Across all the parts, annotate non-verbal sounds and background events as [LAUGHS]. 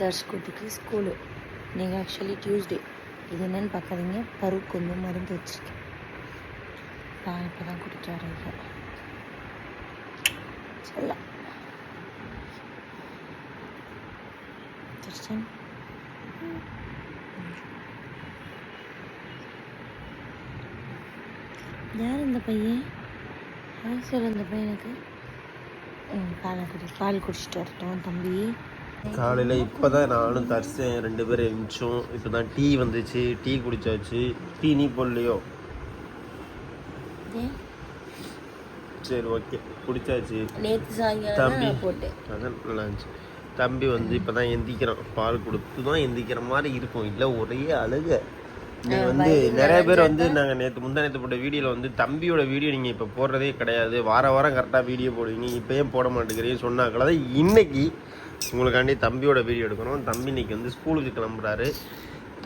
இன்னைக்கு வந்து ஸ்கூலு. நீங்கள் ஆக்சுவலி டியூஸ்டே இது என்னன்னு பார்க்காதீங்க. பருக்கு கொஞ்சம் மருந்து வச்சுருக்கேன். நான் இப்போ தான் கூட்டிகிட்டு ஆரம்பிக்கிறேன். சொல்ல தர்ஷன்? யார் இந்த பையன்? யார் சார் இந்த பையனுக்கு? பாலை குடி பால் குடிச்சிட்டு வரட்டும் தம்பி. காலையில் இப்போ தான் நானும் தரிசேன் ரெண்டு பேரும் எழுந்துச்சோம் இப்போ தான் டீ வந்துச்சு. டீ குடிச்சாச்சு. டீ நீ போடலையோ? சரி ஓகே தான் தம்பி. அதான் நல்லா இருந்துச்சு. தம்பி வந்து இப்போ தான் எந்திக்கிறான். பால் கொடுத்து தான் எந்திக்கிற மாதிரி இருக்கும். இல்லை ஒரே அழுக. நீங்கள் வந்து நிறைய பேர் வந்து நாங்கள் நேற்று முந்தா நேற்று போட்ட வீடியோவில் வந்து தம்பியோட வீடியோ நீங்கள் இப்போ போடுறதே கிடையாது. வார வாரம் கரெக்டாக வீடியோ போடுவீங்க. இப்போ ஏன் போட மாட்டேங்கிறீங்க சொன்னாக்கள் தான் இன்னைக்கு உங்களுக்காண்டி தம்பியோட வீடியோ எடுக்கணும். தம்பி இன்னைக்கு வந்து ஸ்கூலுக்கு கிளம்புறாரு.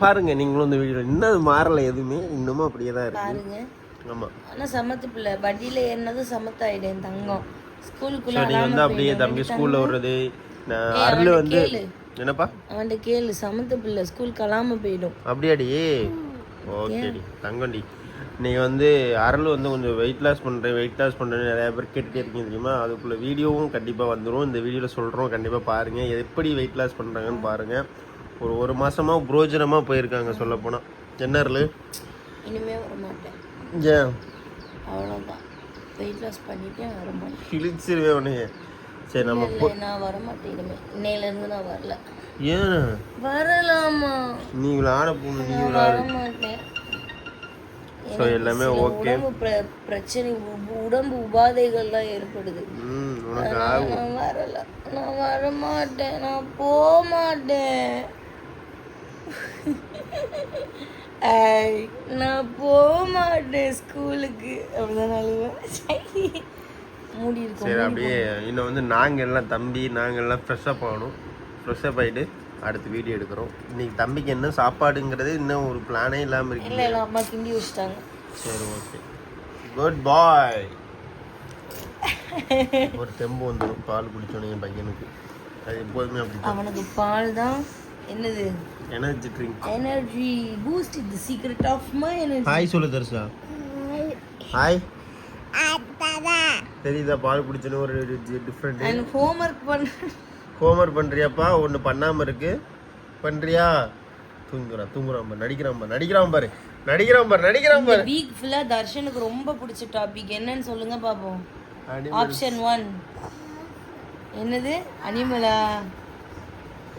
பாருங்க நீங்களும் இந்த வீடியோ இன்னும் மாறலை எதுவுமே. இன்னமும் அப்படியே தான் இருக்கு. பாருங்க. ஆமாம் ஆனால் சமத்து பிள்ளை வண்டியில் ஏறினதும் சமத்தாயிடும் என் தங்கம். ஸ்கூலுக்குள்ள நீங்கள் வந்து அப்படியே தம்பி ஸ்கூலில் விடுறது நான் அருள் வந்து என்னப்பா? அவன்கிட்ட கேளு. சமத்து பிள்ளை ஸ்கூல் கலாம போயிடும். அப்படியாடி? ஓகேடி தங்கண்டி நீங்கள் வந்து அருள் வந்து கொஞ்சம் வெயிட் லாஸ் பண்ணுறேன் வெயிட் லாஸ் பண்ணுறேன்னு நிறைய பேர் கேட்டுகிட்டே இருக்கீங்க தெரியுமா? அதுக்குள்ள வீடியோவும் கண்டிப்பாக வந்துடும் இந்த வீடியோவில் சொல்கிறோம் கண்டிப்பாக பாருங்கள் எப்படி வெயிட் லாஸ் பண்ணுறாங்கன்னு பாருங்கள் ஒரு ஒரு மாதமாக புரோஜனமாக போயிருக்காங்க சொல்லப்போனால் என்ன அருள் இனிமே வர மாட்டேன். ஏன்? அவ்வளோதான் வெயிட் லாஸ் பண்ணிட்டேன் வர மாட்டேன். கிழிச்சிருவேன் உனக்கு சரி நம்ம நான் வர மாட்டேன் இனிமே இன்னையிலேருந்து நான் வரல. ஏன்? வரலாமா? நீ இவ்வளோ ஆட போகணும் நீ மாட்டேன் ஸோ எல்லாமே ஓகே உடம்பு பிர- பிரச்சனை உடம்பு உபாதைகள்லாம் ஏற்படுது. நான் வரல. நான் வர மாட்டேன் நான் போக மாட்டேன் நான் போக மாட்டேன் ஸ்கூலுக்கு. அப்படிதான் அழுவேன். மூடி சரி அப்படியே இன்னும் வந்து நாங்கள் எல்லாம் தம்பி நாங்கள் எல்லாம் ஃப்ரெஷ்ஷப் ஆகணும் ஃப்ரெஷ்ஷப் ஆகிட்டு அடுத்து வீடியோ எடுக்கிறோம். இன்னைக்கு தம்பிக்கு என்ன சாப்பாடுங்கிறது இன்னும் ஒரு பிளானே இல்லாமல் இருக்கு. இல்லை இல்லை அம்மா கிண்டி வச்சுட்டாங்க. சரி ஓகே குட் பாய் ஒரு தெம்பு வந்துடும் பால் குடிச்சோன்னே என் பையனுக்கு. அது எப்போதுமே அப்படி அவனுக்கு பால் தான். என்னது? Energy drink energy boost the secret of my energy hi சொல்லு தர்ஷா. ஹாய் தெரியுதா பால் குடிச்சோன்னு ஒரு டிஃப்ரெண்ட் அண்ட் ஹோம்ஒர்க் பண்ண. ஹோம்ஒர்க் பண்ணுறியாப்பா ஒன்று பண்ணாமல் இருக்கு. பண்ணுறியா தூங்குறான் தூங்குறான் பாரு நடிக்கிறான் பாரு நடிக்கிறான் பாரு நடிக்கிறான் பாரு நடிக்கிறான் பாரு. வீக் ஃபுல்லா தர்ஷனுக்கு ரொம்ப பிடிச்ச டாபிக் என்னன்னு சொல்லுங்க பாப்போம். ஆப்ஷன் ஒன் என்னது? அனிமலா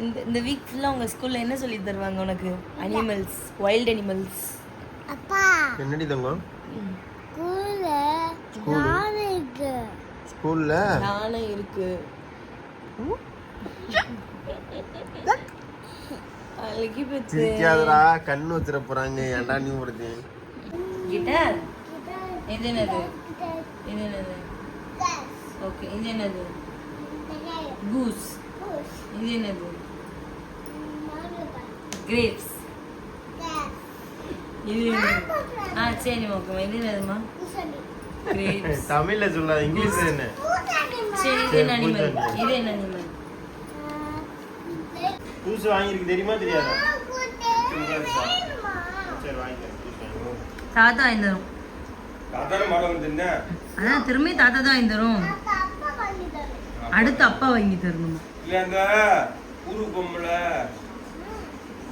இந்த இந்த வீக் ஃபுல்லா உங்க ஸ்கூல்ல என்ன சொல்லி தருவாங்க உனக்கு? அனிமல்ஸ் வைல்ட் அனிமல்ஸ் என்னடி தங்கம்? ஸ்கூல்ல யானை இருக்கு. அழகி பத்து சிரிக்காதடா கண்ணு வச்சிட போறாங்க. ஏன்டா நீ வருது? கிட்டார்? இது என்னது? இது என்னது? ஓகே இது என்னது? கூஸ் இது என்னது? கிரேப்ஸ் இது? ஆ சரி ஓகே இது என்னதுமா கிரேப்ஸ் தமிழ்ல சொல்லாத இங்கிலீஷ்ல என்ன? சரி இது என்ன அனிமல் இது என்ன அனிமல் ஜூஸ் வாங்கியிருக்கு தெரியுமா தெரியாதா. சரி வாங்கிக்கிறேன். தாத்தா ஐந்தரும் தாத்தான மரம் வந்து என்ன அதான் திரும்பி தாத்தா தான் ஐந்தரும் அடுத்து அப்பா வாங்கி தரணும் இல்ல அந்த ஊருக்கு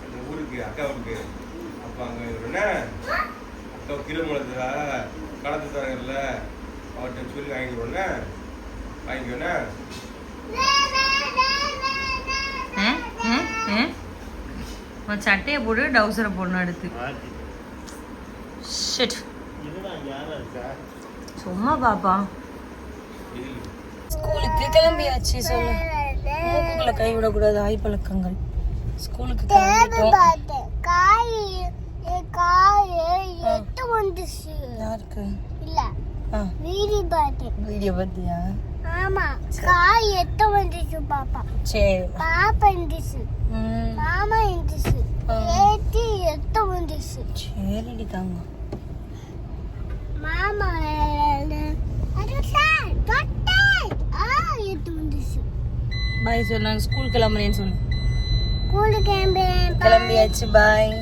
அந்த ஊருக்கு அக்கா ஊருக்கு அப்ப அங்க என்ன அக்கா கிருமலத்துல கடத்து தரங்கல்ல அவர்கிட்ட சொல்லி வாங்கிக்கிறோன்னு வாங்கிக்கோண்ணே? உன் சட்டையை போட்டு டவுசரை போடணும் அடுத்து. ஷிட் சும்மா பாப்பா. ஸ்கூலுக்கு கிளம்பியாச்சு சொல்லு. மூக்குக்குள்ள கை விடக்கூடாது ஆய் பழக்கங்கள். ஸ்கூலுக்கு கிளம்பிட்டோம். காய் காய் எட்டு வந்துச்சு. யாருக்கு? இல்ல ஆ. வீடி பார்த்தேன் வீடியோ பார்த்தியா? ஆமா காய் எட்டு வந்துச்சு பாப்பா. சரி. பாப்பா இருந்துச்சு மாமா இருந்துச்சு. ஏத்தி எட்டு வந்துச்சு. சரிடி தாங்க மாமா பாய் நாங்கள் ஸ்கூல் கிளம்புறேன்னு சொல்லு. ஸ்கூலு கிளம்பி கிளம்பியாச்சு பாய்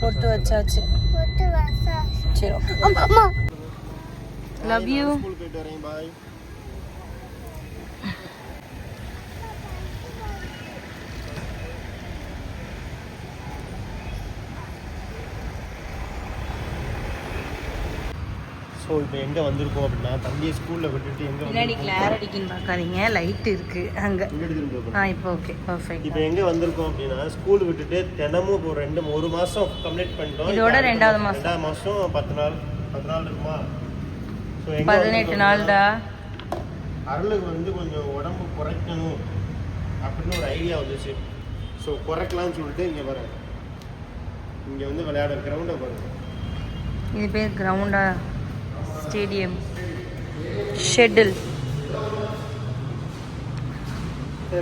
பொட்டு வச்சாச்சு. போட்டு வசா சரி அம்மா. லவ் யூ ஸ்கூல் போயிட்டு வரேன் பாய் ஸோ இப்போ எங்கே வந்திருக்கோம் அப்படின்னா தம்பியை ஸ்கூலில் விட்டுட்டு எங்கே பின்னாடி கிளார் அடிக்குன்னு பார்க்காதீங்க. லைட் இருக்கு. அங்கே. ஆ இப்போ ஓகே பர்ஃபெக்ட் இப்போ எங்கே வந்திருக்கோம் அப்படின்னா ஸ்கூல் விட்டுட்டு தினமும் இப்போ ரெண்டு ஒரு மாதம் கம்ப்ளீட் பண்ணிட்டோம். இதோட ரெண்டாவது மாசம். ரெண்டாவது மாதம் பத்து நாள் பத்து நாள் இருக்குமா? பதினெட்டு நாள்டா. அருளுக்கு வந்து கொஞ்சம் உடம்பு குறைக்கணும் அப்படின்னு ஒரு ஐடியா வந்துச்சு. ஸோ குறைக்கலாம்னு சொல்லிட்டு இங்கே பாருங்க. இங்கே வந்து விளையாட கிரவுண்டை பாருங்க. இது பேர் கிரவுண்டா ஸ்டேடியம் ஷெட்டில்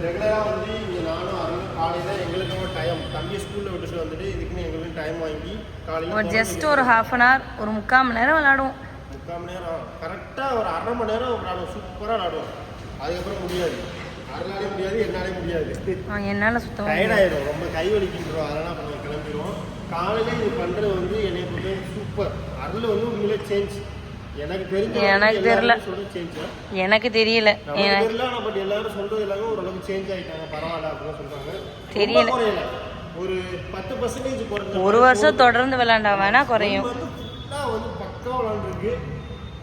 ரெகுலராக வந்து இங்கே நானும் அருளும் காலையில் எங்களுக்கும் டைம் தம்பி ஸ்கூலில் விட்டுட்டு வந்துட்டு இதுக்குன்னு எங்களுக்கு டைம் வாங்கி காலையில் ஜஸ்ட் ஒரு ஹாஃப் அன் ஹவர் ஒரு முக்கால் மணி நேரம் விளாடுவோம் முக்கால் மணி நேரம். கரெக்டாக ஒரு அரை மணி நேரம் விளாடுவோம் சூப்பராக விளாடுவோம் அதுக்கப்புறம் முடியாது. அருளாலே முடியாது என்னாலே முடியாது. என்னால சுத்தமாக டயர்ட் ஆயிடும். ரொம்ப கை வலிக்கின்றோம். அதெல்லாம் அப்புறம் கிளம்பிடுவோம். காலையில இது பண்றது வந்து என்னை பொறுத்த சூப்பர் அருள் வந்து உண்மையிலே சேஞ்ச் எனக்கு தெரிஞ்ச எனக்கு தெரியல. எனக்கு தெரியல. தெரியல பட் எல்லாரும் சொல்றது எல்லாமே ஓரளவுக்கு சேஞ்ச் ஆயிட்டாங்க. பரவாயில்ல அப்படின்னு சொல்றாங்க. தெரியல. ஒரு பத்து பர்சன்டேஜ் ஒரு வருஷம் தொடர்ந்து விளாண்டா வேணா குறையும். வந்து ஃபுல்லா வந்து பக்கா விளாண்டுருக்கு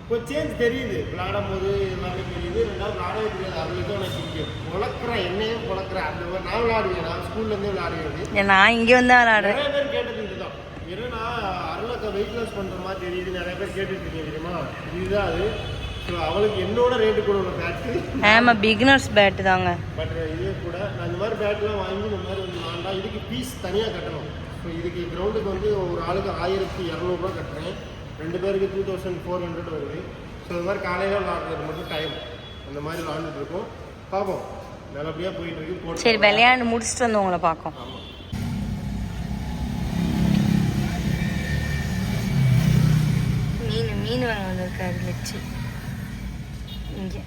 இப்போ சேஞ்ச் தெரியுது. விளாடும் போது எல்லாமே தெரியுது. ரெண்டாவது விளாடவே தெரியாது. அவளுக்கு எனக்கு பிடிக்கும் குழக்கிறேன் என்னையும் குழக்கிறேன் அந்த மாதிரி நான் விளாடுவேன் நான் ஸ்கூல்லேருந்தே விளாடுவேன் நான் இங்கே வந்து விளாடுறேன் நிறைய பேர் கேட்டது இதுதான். என்னன்னா அருளக்கா வெயிட் லாஸ் பண்ற மாதிரி தெரியுது. நிறைய பேர் கேட்டுட்டு இருக்கீங்க தெரியுமா? இதுதான் அது. ஸோ அவளுக்கு என்னோட ரேட்டு கூட உள்ள பேட்டு ஆமாம் பிகினர்ஸ் பேட்டு தாங்க. பட் இது கூட நான் இந்த மாதிரி பேட்லாம் வாங்கி இந்த மாதிரி வந்து வேண்டாம் இதுக்கு ஃபீஸ் தனியாக கட்டணும். ஸோ இதுக்கு கிரவுண்டுக்கு வந்து ஒரு ஆளுக்கு ஆயிரத்தி இரநூறுபா கட்டுறேன். ரெண்டு பேருக்கு டூ தௌசண்ட் ஃபோர் ஹண்ட்ரட் வருது. ஸோ இது மாதிரி காலையில் விளாடுறது மட்டும் டைம் அந்த மாதிரி விளாண்டுட்டு இருக்கோம் பார்ப்போம் நல்லபடியாக போயிட்டு இருக்கு. போட்டு சரி விளையாண்டு முடிச்சுட்டு வந்து உங்களை பார்க்கும். மீன் மீன் வாங்க வந்திருக்காரு லட்சு இங்கே.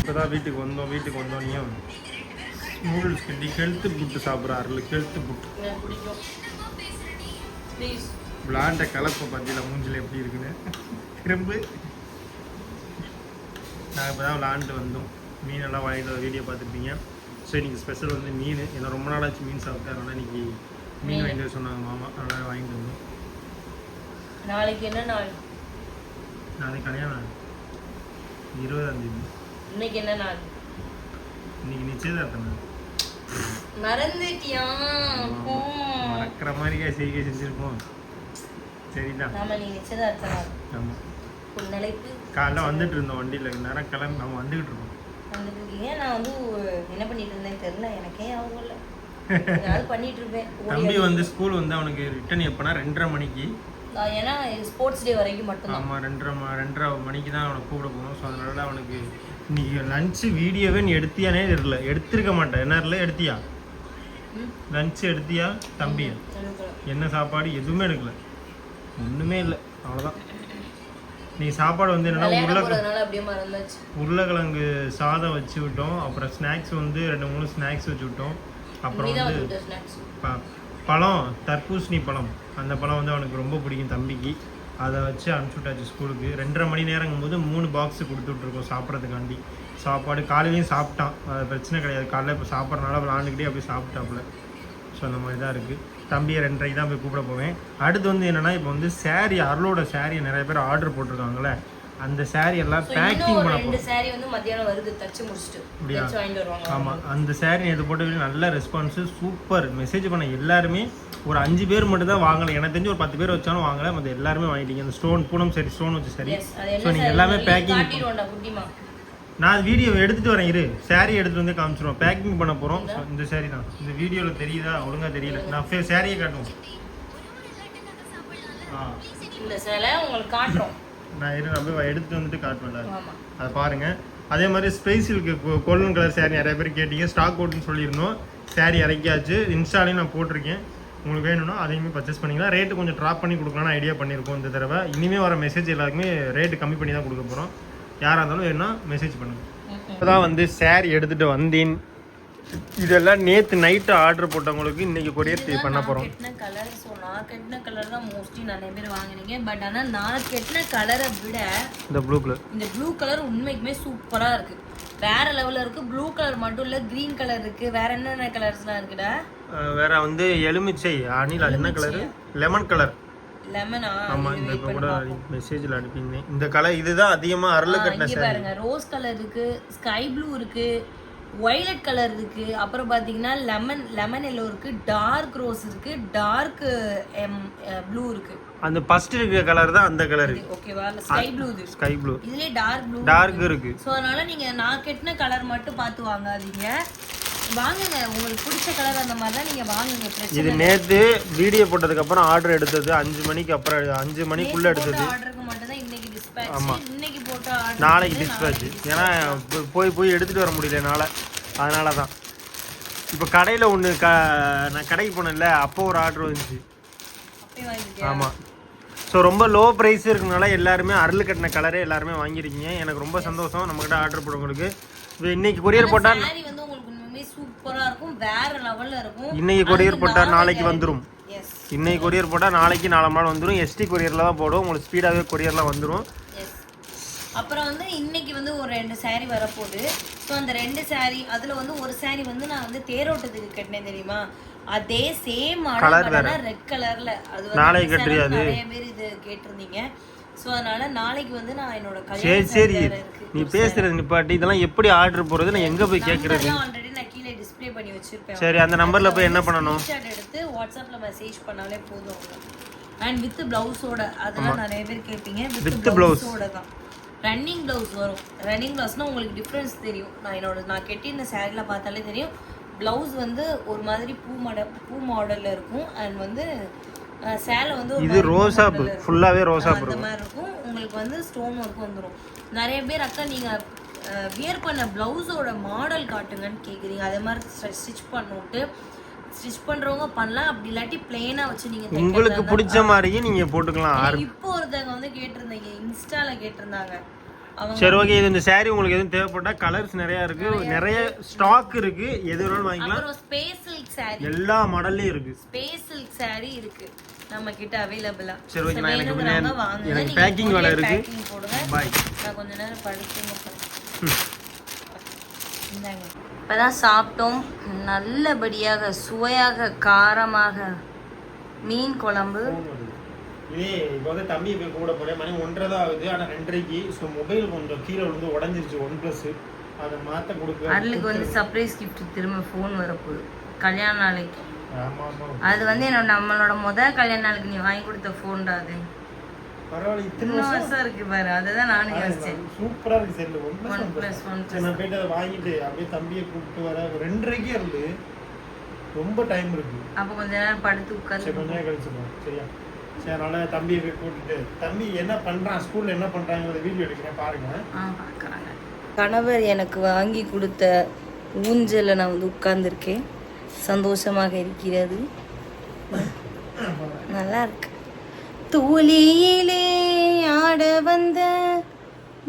இப்போதான் வீட்டுக்கு வந்தோம் வீட்டுக்கு வந்தோடனையும் நூடுல்ஸ் கட்டி ஹெல்த்து புட்டு சாப்பிட்றாருல ஹெல்த்து புட்டு ப்ளீஸ் விளாண்ட கலப்பை பற்றியில் மூஞ்சில் எப்படி இருக்குன்னு. திரும்ப. நாங்கள் இப்போ தான் விளாண்டு வந்தோம். மீனெல்லாம் வாங்கிட்டு வர வீடியோ பார்த்துருப்பீங்க. ஸோ இன்னைக்கு ஸ்பெஷல் வந்து மீன். ஏன்னா ரொம்ப நாளாச்சு மீன் சாப்பிட்டு அதனால் இன்னைக்கு மீன் வாங்கிட்டு சொன்னாங்க மாமா. அதனால் வாங்கிட்டு வந்தோம். நாளைக்கு என்ன நாள்? நாளைக்கு கல்யாணம். இருபதாம் தேதி. இன்னைக்கு என்ன நாள்? இன்னைக்கு நிச்சயதார்த்தம் நாள். மறந்துட்டியா. மறக்கிற மாதிரியே செய்கை செஞ்சுருப்போம். சரிதான் நாம நீ நிச்சயதார்த்த நாள். ஆமாம் புன்னலைப்பு காலைல வந்துட்டு இருந்தோம் வண்டியில். நேரம் கிளம்பி நம்ம வந்துக்கிட்டு இருக்கோம். வந்துட்டு இருக்கீங்க. நான் வந்து என்ன பண்ணிட்டு இருந்தேன்னு தெரியல. எனக்கே ஞாபகம் இல்லை. ஏதாவது [LAUGHS] பண்ணிட்டு இருப்பேன். தம்பி. வந்து ஸ்கூல் வந்து அவனுக்கு ரிட்டர்ன் எப்போனா ரெண்டரை மணிக்கு. ஏன்னா ஸ்போர்ட்ஸ் டே வரைக்கும் மட்டும்தான். ஆமாம் ரெண்டரை ரெண்டரை மணிக்கு தான் அவனை கூப்பிட போகணும் ஸோ அதனால அவனுக்கு இன்னைக்கு லஞ்சு வீடியோவே நீ எடுத்தியானே தெரியல. எடுத்திருக்க மாட்டேன் என்ன எடுத்தியா. லஞ்சு எடுத்தியா தம்பியா? என்ன சாப்பாடு? எதுவுமே எடுக்கல. ஒன்றுமே இல்லை. அவ்வளோதான் நீ சாப்பாடு வந்து என்னன்னா விளையாட உருளை போறதுனால அப்படியே மறந்தாச்சு. உருளைக்கிழங்கு சாதம் வச்சு விட்டோம். அப்புறம் ஸ்நாக்ஸ் வந்து ரெண்டு மூணு ஸ்நாக்ஸ் வச்சு விட்டோம். அப்புறம் வந்து பழம் தர்பூசணி பழம். அந்த பழம் வந்து அவனுக்கு ரொம்ப பிடிக்கும் தம்பிக்கு. அதை வச்சு அனுப்பிச்சி விட்டாச்சு ஸ்கூலுக்கு. ரெண்டரை மணி நேரங்கும் போது மூணு பாக்ஸ் கொடுத்து விட்ருக்கோம் சாப்பிட்றதுக்காண்டி. சாப்பாடு காலையிலையும் சாப்பிட்டான். அது பிரச்சனை கிடையாது. காலையில் இப்போ சாப்பிட்றனால விளாண்டுக்கிட்டே அப்படியே சாப்பிட்டாப்புல. ஸோ அந்த மாதிரி தான் இருக்குது தம்பியை ரெண்டரைக்கு தான் போய் கூப்பிட போவேன். அடுத்து வந்து என்னென்னா இப்போ வந்து saree அருளோட சாரியை நிறைய பேர் ஆர்டர் போட்டிருக்காங்களே அந்த saree எல்லாம் பேக்கிங் பண்ண ரெண்டு saree வந்து மத்தியானம் வருது. தச்சு முடிச்சிட்டு அப்படியா? ஆமாம் அந்த saree நேற்று போட்டு நல்ல ரெஸ்பான்ஸு சூப்பர் மெசேஜ் பண்ண எல்லாருமே ஒரு அஞ்சு பேர் மட்டும் தான் வாங்கலை. எனக்கு தெரிஞ்சு ஒரு பத்து பேர் வச்சாலும் வாங்கலை. மற்ற எல்லாருமே வாங்கிட்டீங்க. அந்த ஸ்டோன் பூனம் சரி ஸ்டோன் வச்சு சரி ஸோ நீங்கள் எல்லாமே பேக்கிங் நான் வீடியோ எடுத்துட்டு வரேன் இரு. saree எடுத்துட்டு வந்து காமிச்சிருவோம். பேக்கிங் பண்ண போகிறோம் இந்த saree தான். இந்த வீடியோவில் தெரியுதா? ஒழுங்காக தெரியல. நான் சாரியை காட்டுவோம் ஆ. இந்த சேலை உங்களுக்கு காட்டுறோம். நான் இரு நான் போய் எடுத்துட்டு வந்துட்டு காட்டுவேன் எல்லாரும். ஆமா. அதை பாருங்க. அதே மாதிரி ஸ்பைசிலுக்கு கோல்டன் கலர் saree நிறைய பேர் கேட்டீங்க. ஸ்டாக் அவுட்னு சொல்லியிருந்தோம். saree இறக்கியாச்சு. இன்ஸ்டாலையும் நான் போட்டிருக்கேன். உங்களுக்கு வேணும்னா அதையுமே பர்ச்சேஸ் பண்ணிக்கலாம். ரேட்டு கொஞ்சம் ட்ராப் பண்ணி கொடுக்கலாம்னு ஐடியா பண்ணியிருக்கோம் இந்த தடவை. இனிமேல் வர மெசேஜ் எல்லாருக்குமே ரேட்டு கம்மி பண்ணி தான் கொடுக்க போகிறோம் யாராக இருந்தாலும் வேணும்னா மெசேஜ் பண்ணுங்கள் இப்போதான் வந்து saree எடுத்துகிட்டு வந்தேன். இதெல்லாம் நேற்று நைட்டு ஆர்டர் போட்டவங்களுக்கு இன்னைக்கு கொரியர் பண்ண போகிறோம் கெட்டின கலர் ஸோ நான் கெட்டின கலர் தான் மோஸ்ட்லி நிறைய பேர் வாங்குனீங்க. பட் ஆனால் நான் கெட்டின கலரை விட இந்த ப்ளூ கலர் இந்த ப்ளூ கலர் உண்மைக்குமே சூப்பரா இருக்கு. வேற லெவல்ல இருக்கு. ப்ளூ கலர் மட்டும் இல்ல கிரீன் கலர் இருக்கு. வேற என்னென்ன கலர்ஸ்லாம் இருக்குடா? வேற வந்து எலுமிச்சை அணில் அது என்ன கலரு லெமன் கலர் லெமனா ஆமாம் இந்த இப்போ கூட மெசேஜில் அனுப்பியிருந்தேன். இந்த கலர் இதுதான் அதிகமாக அரளு கட்டின பாருங்க ரோஸ் கலர் இருக்கு ஸ்கை ப்ளூ இருக்கு ஒய்லட் கலர் இருக்கு அப்புறம் பாத்தீங்கன்னா லெமன் லெமன் எல்லோ இருக்கு டார்க் ரோஸ் இருக்கு டார்க் ப்ளூ இருக்கு. அந்த ஃபர்ஸ்ட் இருக்கிற கலர் தான் அந்த கலர் ஓகேவா ஸ்கை ப்ளூ இது. ஸ்கை ப்ளூ இதுலயே டார்க் ப்ளூ டார்க் இருக்கு. ஸோ அதனால நீங்க நான் கெட்டின கலர் மட்டும் பார்த்து வாங்காதீங்க. வாங்குங்க. உங்களுக்கு பிடிச்ச கலர் அந்த மாதிரி தான் நீங்க வாங்குங்க. இது நேத்து வீடியோ போட்டதுக்கு அப்புறம் ஆர்டர் எடுத்தது. அஞ்சு மணிக்கு அப்புறம் அஞ்சு மணிக்குள்ள எடுத்தது. ஆர்டருக்கு மட்டும் தான் இன்னைக்கு டிஸ்பேச் இன்னைக்கு போட்ட ஆர்டர் நாளைக்கு டிஸ்பேச் ஏன்னா போய் போய் எடுத்துட்டு வர முடியல என்னால். அதனால தான் இப்போ கடையில் ஒன்று க நான் கடைக்கு போனேன்ல அப்போ ஒரு ஆர்டர் வந்துச்சு. ஆமாம் ஸோ ரொம்ப லோ ப்ரைஸ் இருக்கனால எல்லாருமே அருள் கட்டின கலரே எல்லாருமே வாங்கியிருக்கீங்க. எனக்கு ரொம்ப சந்தோஷம். நம்மக்கிட்ட ஆர்டர் போடுறவங்களுக்கு இன்னைக்கு கொரியர் போட்டால் சாரி வந்து உங்களுக்கு உண்மையுமே சூப்பரா இருக்கும். வேற லெவல்ல இருக்கும். இன்னைக்கு கொரியர் போட்டால் நாளைக்கு வந்துடும் எஸ் இன்னைக்கு கொரியர் போட்டால் நாளைக்கு நாலு நாள் வந்துடும் எஸ்டி கொரியரில் தான் போடும் உங்களுக்கு ஸ்பீடாகவே கொரியரில் வந்துடும் எஸ் அப்புறம் வந்து இன்னைக்கு வந்து ஒரு ரெண்டு saree வரப்போகுது. ஸோ அந்த ரெண்டு saree அதுல வந்து ஒரு saree வந்து நான் வந்து தேரோட்டத்துக்கு கட்டினேன் தெரியுமா? அதே சேம் மாடல் ரெட் கலர்ல அது வந்து நாளைக்கு நிறைய பேர் இது கேட்டிருந்தீங்க. ஸோ அதனால நாளைக்கு வந்து நான் என்னோட சரி சரி. நீ பேசுறது நிப்பாட்டி இதெல்லாம் எப்படி ஆர்டர் போடுறது நான் எங்கே போய் கேட்குறது ஆல்ரெடி நான் கீழே டிஸ்ப்ளே பண்ணி வச்சிருப்பேன். சரி அந்த நம்பரில் போய் என்ன பண்ணணும்? ஸ்கிரீன்ஷாட் எடுத்து வாட்ஸ்அப்ல மெசேஜ் பண்ணாலே போதும் அண்ட் வித் பிளவுஸோட அதெல்லாம் நிறைய பேர் கேட்பீங்க வித் பிளவுஸோட தான் ரன்னிங் பிளவுஸ் வரும். ரன்னிங் பிளவுஸ்னா உங்களுக்கு டிஃப்ரென்ஸ் தெரியும். நான் என்னோட நான் கெட்டின சேரீல பார்த்தாலே தெரியும். பிளவுஸ் வந்து ஒரு மாதிரி பூ மாடல் பூ மாடல்ல இருக்கும். அண்ட் வந்து சேலை வந்து இது இருக்கும். ஃபுல்லாகவே ரோசா அந்த மாதிரி இருக்கும். உங்களுக்கு வந்து ஸ்டோன் ஒர்க் வந்துடும் நிறைய பேர் அக்கா நீங்க வியர் பண்ண பிளவுஸோட மாடல் காட்டுங்கன்னு கேக்குறீங்க. அதே மாதிரி ஸ்டிச் பண்ணிட்டு ஸ்டிச் பண்றவங்க பண்ணலாம். அப்படி இல்லாட்டி பிளெயினா வச்சு நீங்க தைக்கிறதா உங்களுக்கு பிடிச்ச மாதிரியே நீங்கள் போட்டுக்கலாம். இப்போ ஒருத்தவங்க வந்து கேட்டிருந்தீங்க. இன்ஸ்டால கேட்டிருந்தாங்க. சரி ஓகே இது இந்த saree உங்களுக்கு எதுவும் தேவைப்பட்டா கலர்ஸ் நிறையா இருக்கு. நிறைய ஸ்டாக் இருக்கு. எது வேணாலும் வாங்கிக்கலாம். Space silk saree. எல்லா மாடல்லையும் இருக்கு. ஸ்பேஸ் சில்க் saree இருக்கு. நம்ம கிட்ட அவைலபிளா சரி, okay, நான் எனக்கு packing வேலை இருக்கு. பாய் நான் கொஞ்ச நேரம் படுத்துங்க. இப்பதான் சாப்பிட்டோம். நல்லபடியாக சுவையாக காரமாக. மீன் குழம்பு. இதே இப்போ வந்து தம்பி போய் கூட போறேன். மணி ஒன்றரை தான் ஆகுது. ஆனால் ரெண்டரைக்கு ஸோ மொபைல் கொஞ்சம் கீழே விழுந்து உடஞ்சிருச்சு. ஒன் ப்ளஸ் அதை மாற்ற கொடுக்க அருளுக்கு வந்து சர்ப்ரைஸ் gift திரும்ப ஃபோன் வரப்போகுது. கல்யாண நாளைக்கு. அது வந்து என்னோட நம்மளோட முதல் கல்யாண நாளுக்கு நீ வாங்கி கொடுத்த ஃபோன்டா அது? பரவாயில்ல இத்தனை வருஷம்? இருக்கு பாரு அதுதான் நானும் யோசிச்சேன். சூப்பராக இருக்கு செல்லு. ஒன் ப்ளஸ் ஒன் நான் போயிட்டு அதை வாங்கிட்டு அப்படியே தம்பியை கூப்பிட்டு வர ரெண்டரைக்கே இருந்து ரொம்ப டைம் இருக்கு. அப்போ கொஞ்ச நேரம் படுத்து சரி உட்காந்து கொஞ்ச நேரம் சரியா? சரி அதனால தம்பியை போய் கூட்டிட்டு தம்பி என்ன பண்றான் ஸ்கூல்ல என்ன பண்றாங்கிறத வீடியோ எடுக்கிறேன் பாருங்க. ஆ பார்க்குறாங்க கணவர் எனக்கு வாங்கி கொடுத்த ஊஞ்சலில் நான் வந்து உட்கார்ந்துருக்கேன். சந்தோஷமாக இருக்கிறது. நல்லா இருக்கு. தூளியிலே ஆட வந்த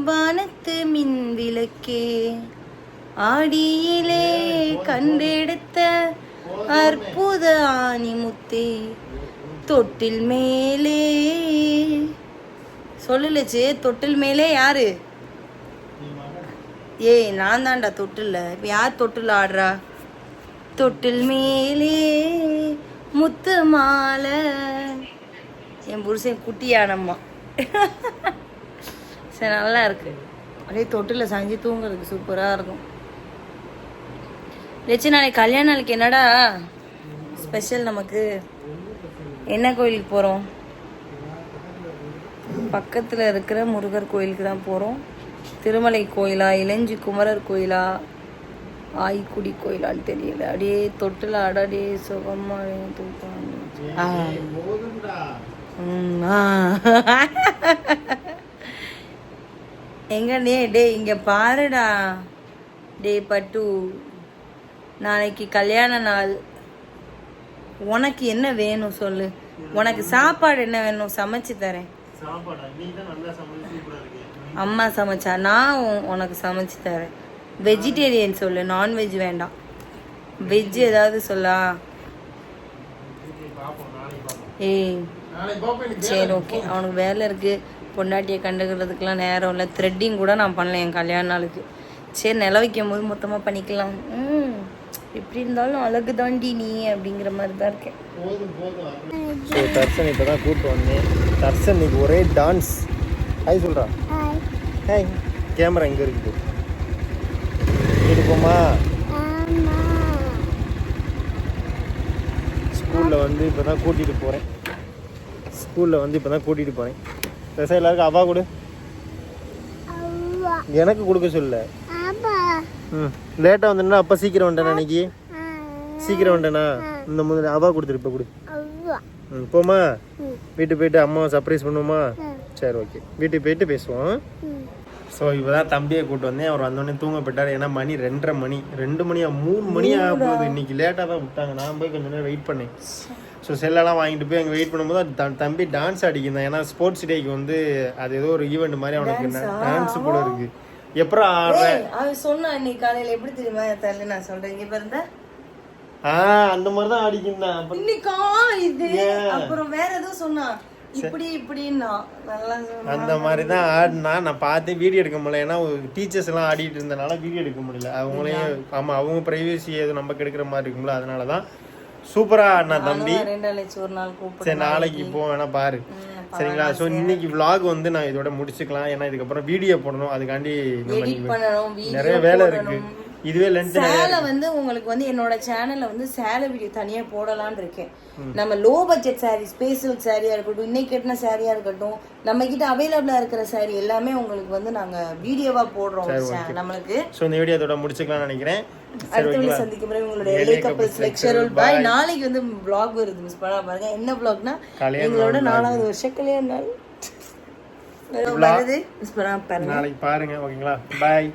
வானத்து மின் விளக்கே. ஆடியிலே கண்டெடுத்த அற்புத ஆணிமுத்தே. தொட்டில் மேலே. சொல்லுலச்சு தொட்டில் மேலே யாரு? ஏய் நான் தான்டா தொட்டில்ல. இப்போ யார் தொட்டில் ஆடுறா? தொட்டில் மேலே முத்து மாலை என் புருஷன் குட்டியானம்மா. சரி நல்லா இருக்கு. அப்படியே தொட்டில் சாஞ்சி தூங்குறதுக்கு சூப்பராக இருக்கும். லட்சு நாளைக்கு கல்யாண நாளைக்கு என்னடா ஸ்பெஷல் நமக்கு? என்ன கோயிலுக்கு போகிறோம் பக்கத்தில் இருக்கிற முருகர் கோயிலுக்கு தான் போகிறோம் திருமலை கோயிலா இளஞ்சி குமரர் கோயிலா ஆய்க்குடி கோயிலான்னு தெரியல. அப்படியே தொட்டில் ஆட அப்படியே சுகமா தூக்கம். ஆ. ம், ஆ. எங்க டே இங்க பாருடா. டே பட்டு. நாளைக்கு கல்யாண நாள். உனக்கு என்ன வேணும் சொல்லு. உனக்கு சாப்பாடு என்ன வேணும் சமைச்சு தரேன். அம்மா சமைச்சா நான் உனக்கு சமைச்சு தரேன். வெஜிடேரியன் சொல்லு நான்வெஜ் வேண்டாம். வெஜ் ஏதாவது சொல்லா. ஏய் சரி ஓகே. அவனுக்கு வேலை இருக்கு. பொண்டாட்டியை கண்டுக்கிறதுக்கெலாம் நேரம் இல்லை. த்ரெட்டிங் கூட நான் பண்ணல என் கல்யாண நாளுக்கு. சரி நில வைக்கும் போது மொத்தமாக பண்ணிக்கலாம். ம். எப்படி இருந்தாலும் அழகு தாண்டி நீ அப்படிங்கிற மாதிரி தான் இருக்கேன் ஸோ தர்சன் இப்போ தான் கூப்பிட்டு வந்தேன். தர்சன் இன்னைக்கு ஒரே டான்ஸ் ஹாய் சொல்கிறா ஹாய் கேமரா எங்கே இருக்குது. இருக்குமா ஆமா. ஸ்கூலில் வந்து இப்போ தான் கூட்டிகிட்டு போகிறேன் ஸ்கூலில் வந்து இப்போ தான் கூட்டிகிட்டு போகிறேன் பெருசாக எல்லாருக்கும் அவா கொடு. எனக்கு கொடுக்க சொல்ல ம் லேட்டாக வந்தேன்னா அப்போ சீக்கிரம் வந்துட்டேனா இன்னைக்கு ஆ, சீக்கிரம் வந்துட்டேனா? இந்த முதல்ல அவா கொடுத்துரு இப்போ கொடு. ம் போமா. வீட்டுக்கு போயிட்டு அம்மாவை சர்ப்ரைஸ் பண்ணுவோமா. சரி ஓகே. வீட்டுக்கு போயிட்டு பேசுவோம். ஸோ இப்போ தான் தம்பியை கூட்டு வந்தேன். அவர் வந்தோடனே தூங்க போயிட்டார். ஏன்னா மணி ரெண்டரை மணி. ரெண்டு மணியா மூணு மணி ஆக போகுது இன்னைக்கு லேட்டாக தான் விட்டாங்க. நான் போய் கொஞ்ச நேரம் வெயிட் பண்ணேன். ஸோ செல்லெல்லாம் வாங்கிட்டு போய் அங்கே வெயிட் பண்ணும்போது த- தம்பி டான்ஸ் ஆடிக்கிருந்தான் ஏன்னா ஸ்போர்ட்ஸ் டேக்கு வந்து அது ஏதோ ஒரு ஈவெண்ட் மாதிரி அவனுக்கு டான்ஸ் போல இருக்கு. எப்பறம் ஆடுற? அவன் சொன்னான் இன்னைக்கு காலையில் எப்படி தெரியுமா? தெரியல நான் சொல்கிறேன் இங்கே பாருந்த ஆ அந்த மாதிரி தான் ஆடிக்கிருந்தான் அப்ப இன்னைக்கா இது? அப்புறம் வேற ஏதோ சொன்னான் இப்படி இப்படின்னா. அந்த மாதிரி தான் ஆடினா நான் பார்த்து வீடியோ எடுக்க முடியல. ஏன்னா டீச்சர்ஸ் எல்லாம் ஆடிட்டு இருந்தனால வீடியோ எடுக்க முடியல. அவங்களையும் ஆமா அவங்க பிரைவசி எதுவும் நமக்கு எடுக்கிற மாதிரி இருக்கும்ல அதனால தான் சூப்பரா ஆடினா தம்பி சரி நாளைக்கு இப்போ வேணா பாரு. சரிங்களா? ஸோ இன்னைக்கு vlog வந்து நான் இதோட முடிச்சுக்கலாம். ஏன்னா இதுக்கப்புறம் வீடியோ போடணும். அதுக்காண்டி நம்ம நிறைய வேலை இருக்கு. இதுவே லென்த் சேலை வந்து உங்களுக்கு வந்து என்னோட சேனல்ல வந்து சேலை வீடியோ தனியா போடலாம்னு இருக்கேன். நம்ம லோ பட்ஜெட் saree ஸ்பேஷல் சாரியா இருக்கட்டும் இன்னைக்கு கட்டின சாரியா இருக்கட்டும் நம்ம கிட்ட அவைலபிளா இருக்கிற saree எல்லாமே உங்களுக்கு வந்து நாங்க வீடியோவா போடுறோம். சே- நம்மளுக்கு. ஸோ இந்த வீடியோ இதோட முடிச்சுக்கலாம்னு நினைக்கிறேன். சரி அடுத்த சந்திக்கும் முறை உங்களுடைய எல்ஏ கப்பல்ஸ் லெக்சரல் பாய் நாளைக்கு வந்து vlog வருது மிஸ் பண்ணா பாருங்க. என்ன கல்யாண எங்களோட நாலாவது வருஷம் கல்யாண நாள். வருது. மிஸ் பண்ணா பாருங்க. நாளைக்கு பாருங்க ஓகேங்களா? பாய்